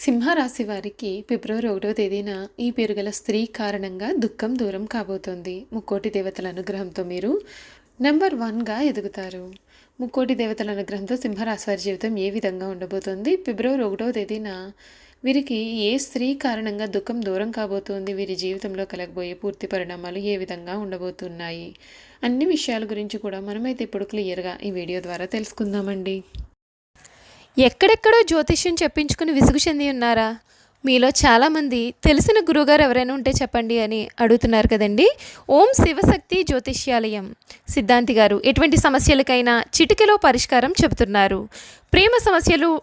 సింహరాశి వారికి ఫిబ్రవరి ఒకటవ తేదీన ఈ పేరుగల స్త్రీ కారణంగా దుఃఖం దూరం కాబోతోంది. ముక్కోటి దేవతల అనుగ్రహంతో మీరు నెంబర్ వన్గా ఎదుగుతారు. ముక్కోటి దేవతల అనుగ్రహంతో సింహరాశి వారి జీవితం ఏ విధంగా ఉండబోతోంది? ఫిబ్రవరి ఒకటవ తేదీన వీరికి ఏ స్త్రీ కారణంగా దుఃఖం దూరం కాబోతోంది? వీరి జీవితంలో కలగబోయే పూర్తి పరిణామాలు ఏ విధంగా ఉండబోతున్నాయి? అన్ని విషయాల గురించి కూడా మనమైతే ఇప్పుడు క్లియర్గా ఈ వీడియో ద్వారా తెలుసుకుందామండి. ఎక్కడెక్కడో జ్యోతిష్యం చెప్పించుకుని విసుగు చెంది ఉన్నారా? మీలో చాలామంది తెలిసిన గురువుగారు ఎవరైనా ఉంటే చెప్పండి అని అడుగుతున్నారు కదండి. ఓం శివశక్తి జ్యోతిష్యాలయం. సిద్ధాంతి గారు ఎటువంటి సమస్యలకైనా చిటికెలో పరిష్కారం చెబుతున్నారు. ప్రేమ సమస్యలు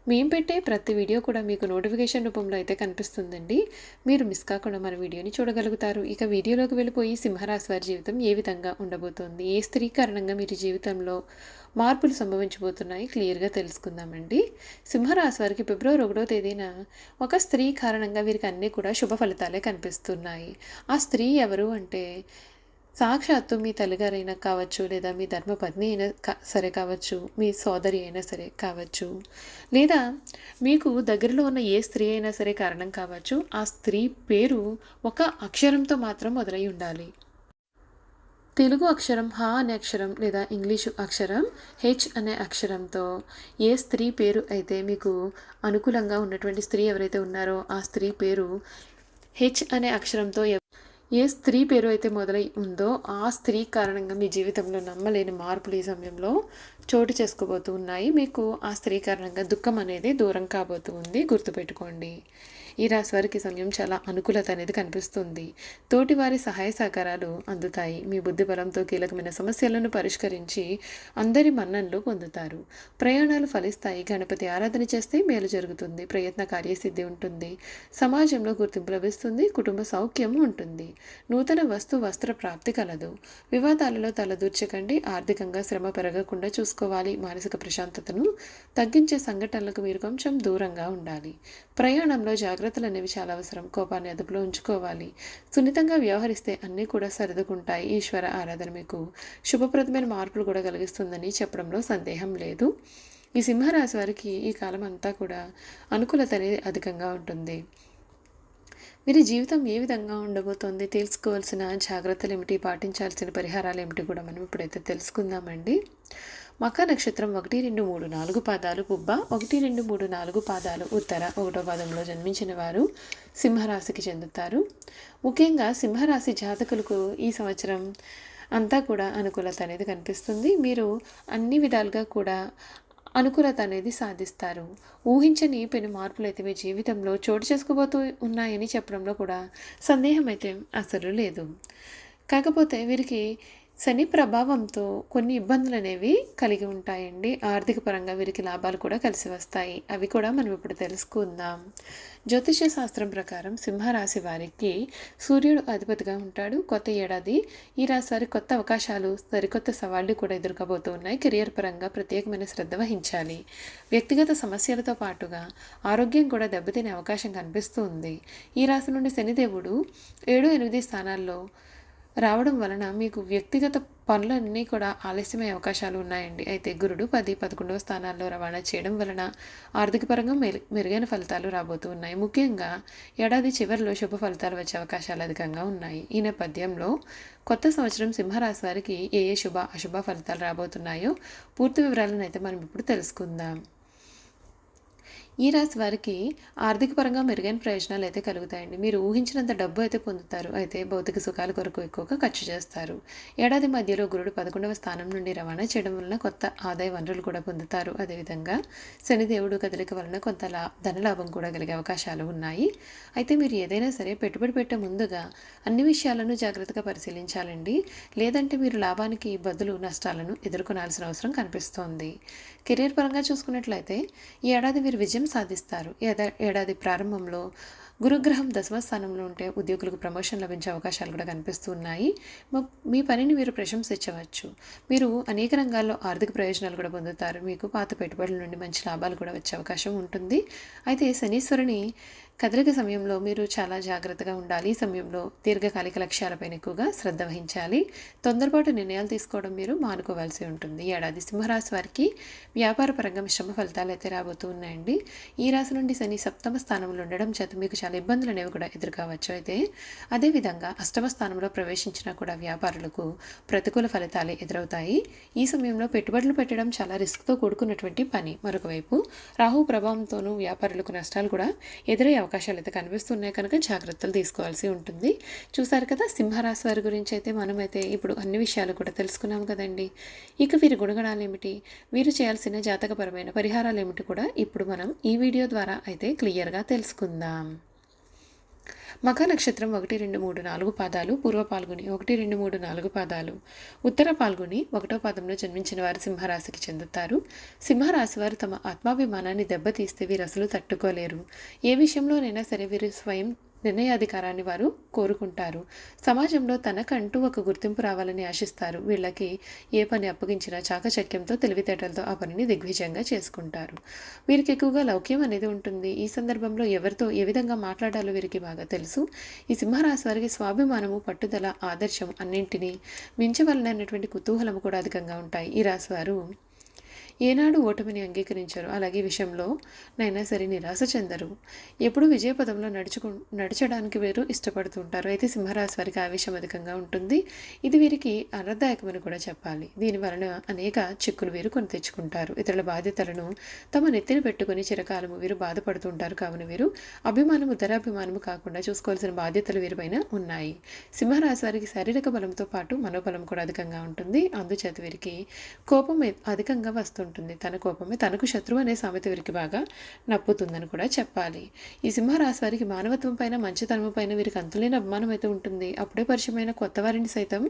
మేము పెట్టే ప్రతి వీడియో కూడా మీకు నోటిఫికేషన్ రూపంలో అయితే కనిపిస్తుందండి. మీరు మిస్ కాకుండా మన వీడియోని చూడగలుగుతారు. ఇక వీడియోలోకి వెళ్ళిపోయి సింహరాశి వారి జీవితం ఏ విధంగా ఉండబోతోంది? ఏ స్త్రీ కారణంగా మీరు జీవితంలో మార్పులు సంభవించబోతున్నాయి? క్లియర్గా తెలుసుకుందామండి. సింహరాశి వారికి ఫిబ్రవరి ఒకటో తేదీన ఒక స్త్రీ కారణంగా వీరికి అన్నీ కూడా శుభ ఫలితాలే కనిపిస్తున్నాయి. ఆ స్త్రీ ఎవరు అంటే సాక్షాత్తు మీ తల్లిగారైనా కావచ్చు లేదా మీ ధర్మపత్ని అయినా కా సరే కావచ్చు మీ సోదరి అయినా సరే కావచ్చు లేదా మీకు దగ్గరలో ఉన్న ఏ స్త్రీ అయినా సరే కారణం కావచ్చు ఆ స్త్రీ పేరు ఒక అక్షరంతో మాత్రం మొదలై ఉండాలి. తెలుగు అక్షరం హ అనే అక్షరం లేదా ఇంగ్లీషు అక్షరం హెచ్ అనే అక్షరంతో ఏ స్త్రీ పేరు అయితే మీకు అనుకూలంగా ఉన్నటువంటి స్త్రీ ఎవరైతే ఉన్నారో ఆ స్త్రీ పేరు హెచ్ అనే అక్షరంతో ఎవ- ఏ స్త్రీ పేరు అయితే మొదలై ఉందో ఆ స్త్రీ కారణంగా మీ జీవితంలో నమ్మలేని మార్పులు ఈ సమయంలో చోటు చేసుకోబోతూ ఉన్నాయి. మీకు ఆ స్త్రీ కారణంగా దుఃఖం అనేది దూరం కాబోతూ ఉంది. గుర్తుపెట్టుకోండి. ఈ రాశి వారికి సమయం చాలా అనుకూలత అనేది కనిపిస్తుంది. తోటి వారి సహాయ సహకారాలు అందుతాయి. మీ బుద్ధి బలంతో కీలకమైన సమస్యలను పరిష్కరించి అందరి మన్ననలు పొందుతారు. ప్రయాణాలు ఫలిస్తాయి. గణపతి ఆరాధన చేస్తే మేలు జరుగుతుంది. ప్రయత్న కార్యసిద్ధి ఉంటుంది. సమాజంలో గుర్తింపు లభిస్తుంది. కుటుంబ సౌఖ్యం ఉంటుంది. నూతన వస్తు వస్త్ర ప్రాప్తి కలదు. వివాదాలలో తలదూర్చకండి. ఆర్థికంగా శ్రమ పెరగకుండా చూసుకోవాలి. మానసిక ప్రశాంతతను తగ్గించే సంఘటనలకు మీరు కొంచెం దూరంగా ఉండాలి. ప్రయాణంలో జాగ్రత్తలు అనేవి చాలా అవసరం. కోపాన్ని అదుపులో ఉంచుకోవాలి. సున్నితంగా వ్యవహరిస్తే అన్నీ కూడా సర్దుకుంటాయి. ఈశ్వర ఆరాధన మీకు శుభప్రదమైన మార్పులు కూడా కలిగిస్తుందని చెప్పడంలో సందేహం లేదు. ఈ సింహరాశి వారికి ఈ కాలం అంతా కూడా అనుకూలత అనేది అధికంగా ఉంటుంది. వీరి జీవితం ఏ విధంగా ఉండబోతోంది తెలుసుకోవాల్సిన జాగ్రత్తలు ఏమిటి? పాటించాల్సిన పరిహారాలు ఏమిటి కూడా మనం ఇప్పుడైతే తెలుసుకుందామండి. మక నక్షత్రం ఒకటి రెండు మూడు నాలుగు పాదాలు పుబ్బ ఒకటి రెండు మూడు నాలుగు పాదాలు ఉత్తర. ఒకటో పాదంలో జన్మించిన వారు సింహరాశికి చెందుతారు. ముఖ్యంగా సింహరాశి జాతకులకు ఈ సంవత్సరం అంతా కూడా అనుకూలత అనేది కనిపిస్తుంది. మీరు అన్ని విధాలుగా కూడా అనుకూలత అనేది సాధిస్తారు. ఊహించని పెను మార్పులు అయితే మీ జీవితంలో చోటు చేసుకోబోతూ ఉన్నాయని చెప్పడంలో కూడా సందేహం అయితే అసలు లేదు. కాకపోతే వీరికి శని ప్రభావంతో కొన్ని ఇబ్బందులు అనేవి కలిగి ఉంటాయండి. ఆర్థిక పరంగా వీరికి లాభాలు కూడా కలిసి వస్తాయి. అవి కూడా మనం ఇప్పుడు తెలుసుకుందాం. జ్యోతిష్య శాస్త్రం ప్రకారం సింహరాశి వారికి సూర్యుడు అధిపతిగా ఉంటాడు. కొత్త ఏడాది ఈ రాశి వారి కొత్త అవకాశాలు సరికొత్త సవాళ్ళు కూడా ఎదుర్కోబోతూ ఉన్నాయి కెరియర్ పరంగా ప్రత్యేకమైన శ్రద్ధ వహించాలి. వ్యక్తిగత సమస్యలతో పాటుగా ఆరోగ్యం కూడా దెబ్బతినే అవకాశం కనిపిస్తూ ఉంది ఈ రాశి నుండి శనిదేవుడు ఏడు ఎనిమిది స్థానాల్లో రావడం వలన మీకు వ్యక్తిగత పనులన్నీ కూడా ఆలస్యమయ్యే అవకాశాలు ఉన్నాయండి. అయితే గురుడు పది పదకొండవ స్థానాల్లో రవాణా చేయడం వలన ఆర్థికపరంగా మెరు మెరుగైన ఫలితాలు రాబోతూ ఉన్నాయి. ముఖ్యంగా ఏడాది చివరిలో శుభ ఫలితాలు వచ్చే అవకాశాలు అధికంగా ఉన్నాయి. ఈ నేపథ్యంలో కొత్త సంవత్సరం సింహరాశి వారికి ఏ ఏ శుభ అశుభ ఫలితాలు రాబోతున్నాయో పూర్తి వివరాలను అయితే మనం ఇప్పుడు తెలుసుకుందాం. ఈ రాశి వారికి ఆర్థిక పరంగా మెరుగైన ప్రయోజనాలు అయితే కలుగుతాయండి. మీరు ఊహించినంత డబ్బు అయితే పొందుతారు. అయితే భౌతిక సుఖాల కొరకు ఎక్కువగా ఖర్చు చేస్తారు. ఏడాది మధ్యలో గురుడు పదకొండవ స్థానం నుండి రవాణా చేయడం వలన కొత్త ఆదాయ వనరులు కూడా పొందుతారు. అదేవిధంగా శనిదేవుడు కదలిక వలన కొంత లా ధనలాభం కూడా కలిగే అవకాశాలు ఉన్నాయి. అయితే మీరు ఏదైనా సరే పెట్టుబడి పెట్టే ముందుగా అన్ని విషయాలను జాగ్రత్తగా పరిశీలించాలండి. లేదంటే మీరు లాభానికి బదులు నష్టాలను ఎదుర్కొనాల్సిన అవసరం కనిపిస్తోంది. కెరీర్ పరంగా చూసుకున్నట్లయితే ఈ ఏడాది మీరు విజయం సాధిస్తారు. ఏదా ఏడాది ప్రారంభంలో గురుగ్రహం దశమ స్థానంలో ఉంటే ఉద్యోగులకు ప్రమోషన్ లభించే అవకాశాలు కూడా కనిపిస్తున్నాయి. మీ పనిని మీరు ప్రశంసించవచ్చు. మీరు అనేక రంగాల్లో ఆర్థిక ప్రయోజనాలు కూడా పొందుతారు. మీకు పాత పెట్టుబడుల నుండి మంచి లాభాలు కూడా వచ్చే అవకాశం ఉంటుంది. అయితే శనీశ్వరుని కదలిక సమయంలో మీరు చాలా జాగ్రత్తగా ఉండాలి. ఈ సమయంలో దీర్ఘకాలిక లక్ష్యాలపైన ఎక్కువగా శ్రద్ధ వహించాలి. తొందరపాటు నిర్ణయాలు తీసుకోవడం మీరు మానుకోవాల్సి ఉంటుంది. ఏడాది సింహరాశి వారికి వ్యాపార పరంగా మిశ్రమ ఫలితాలు అయితే రాబోతూ ఉన్నాయండి. ఈ రాశి నుండి శని సప్తమ స్థానంలో ఉండడం చేత మీకు చాలా ఇబ్బందులు అనేవి కూడా ఎదురుకావచ్చు. అయితే అదేవిధంగా అష్టమ స్థానంలో ప్రవేశించినా కూడా వ్యాపారులకు ప్రతికూల ఫలితాలే ఎదురవుతాయి. ఈ సమయంలో పెట్టుబడులు పెట్టడం చాలా రిస్క్తో కూడుకున్నటువంటి పని. మరొకవైపు రాహు ప్రభావంతోనూ వ్యాపారులకు నష్టాలు కూడా ఎదురయ్యే అవకాశాలు అయితే కనిపిస్తున్నాయి కనుక జాగ్రత్తలు తీసుకోవాల్సి ఉంటుంది. చూసారు కదా సింహరాశి వారి గురించి అయితే మనమైతే ఇప్పుడు అన్ని విషయాలు కూడా తెలుసుకున్నాం కదండి. ఇక వీరి గుణగణాలు ఏమిటి? వీరు చేయాల్సిన జాతకపరమైన పరిహారాలు ఏమిటి కూడా ఇప్పుడు మనం ఈ వీడియో ద్వారా అయితే క్లియర్గా తెలుసుకుందాం. మఖ నక్షత్రం ఒకటి రెండు మూడు నాలుగు పాదాలు పూర్వ పాల్గొని ఒకటి రెండు మూడు నాలుగు పాదాలు. ఉత్తర పాల్గొని ఒకటో పాదంలో జన్మించిన వారు సింహరాశికి చెందుతారు. సింహరాశి వారు తమ ఆత్మాభిమానాన్ని దెబ్బతీస్తే వీరు అసలు తట్టుకోలేరు. ఏ విషయంలోనైనా సరే వీరు స్వయం నిర్ణయాధికారాన్ని వారు కోరుకుంటారు. సమాజంలో తనకంటూ ఒక గుర్తింపు రావాలని ఆశిస్తారు. వీళ్ళకి ఏ పని అప్పగించినా చాకచక్యంతో తెలివితేటలతో ఆ పనిని దిగ్విజయంగా చేసుకుంటారు. వీరికి ఎక్కువగా లౌక్యం అనేది ఉంటుంది. ఈ సందర్భంలో ఎవరితో ఏ విధంగా మాట్లాడాలో వీరికి బాగా తెలుసు. ఈ సింహరాశి వారికి స్వాభిమానము పట్టుదల ఆదర్శం అన్నింటినీ మించవలనటువంటి కుతూహలం కూడా అధికంగా ఉంటాయి. ఈ రాశి వారు ఏనాడు ఓటమిని అంగీకరించరు. అలాగే ఈ విషయంలో నైనా సరే నిరాశ చెందరు. ఎప్పుడు విజయపదంలో నడుచుకు నడచడానికి వీరు ఇష్టపడుతూ ఉంటారు. అయితే సింహరాశి వారికి ఆవేశం అధికంగా ఉంటుంది. ఇది వీరికి అనర్థదాయకమని కూడా చెప్పాలి. దీని వలన అనేక చిక్కులు వీరు కొని తెచ్చుకుంటారు. ఇతరుల బాధ్యతలను తమ నెత్తిన పెట్టుకుని చిరకాలము వీరు బాధపడుతుంటారు కావున వీరు అభిమానము ధరాభిమానము కాకుండా చూసుకోవాల్సిన బాధ్యతలు వీరిపైన ఉన్నాయి. సింహరాశి వారికి శారీరక బలంతో పాటు మనోబలం కూడా అధికంగా ఉంటుంది. అందుచేత వీరికి కోపం అధికంగా వస్తుంది ఉంటుంది. తన కోపమే తనకు శత్రువు అనే సామెత వీరికి బాగా నప్పుతుందని కూడా చెప్పాలి. ఈ సింహరాశి వారికి మానవత్వం పైన మంచితనం పైన వీరికి అంతులేని అభిమానం అయితే ఉంటుంది. అప్పుడే పరిచయమైన కొత్త వారిని సైతం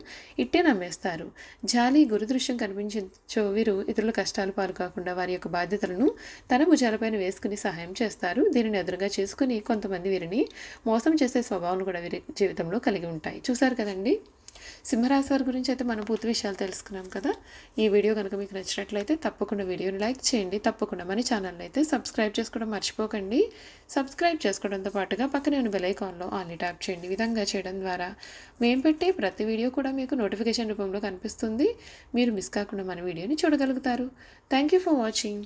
ఇట్టే నమ్మేస్తారు. జాలి గురుదృశ్యం కనిపించో వీరు ఇతరుల కష్టాలు పాలు కాకుండా వారి యొక్క బాధ్యతలను తన భుజాలపైన వేసుకుని సహాయం చేస్తారు. దీనిని ఎదురుగా చేసుకుని కొంతమంది వీరిని మోసం చేసే స్వభావం కూడా వీరి జీవితంలో కలిగి ఉంటాయి. చూసారు కదండి? సింహరాశి వారి గురించి అయితే మనం పూర్తి విషయాలు తెలుసుకున్నాం కదా. ఈ వీడియో కనుక మీకు నచ్చినట్లయితే తప్పకుండా వీడియోని లైక్ చేయండి. తప్పకుండా మన ఛానల్ అయితే సబ్స్క్రైబ్ చేసుకోవడం మర్చిపోకండి. సబ్స్క్రైబ్ చేసుకోవడంతో పాటుగా పక్కనే ఉన్న బెలైకాన్లో ఆన్లీ ట్యాప్ చేయండి. విధంగా చేయడం ద్వారా మేము పెట్టే ప్రతి వీడియో కూడా మీకు నోటిఫికేషన్ రూపంలో కనిపిస్తుంది. మీరు మిస్ కాకుండా మన వీడియోని చూడగలుగుతారు. Thank you for watching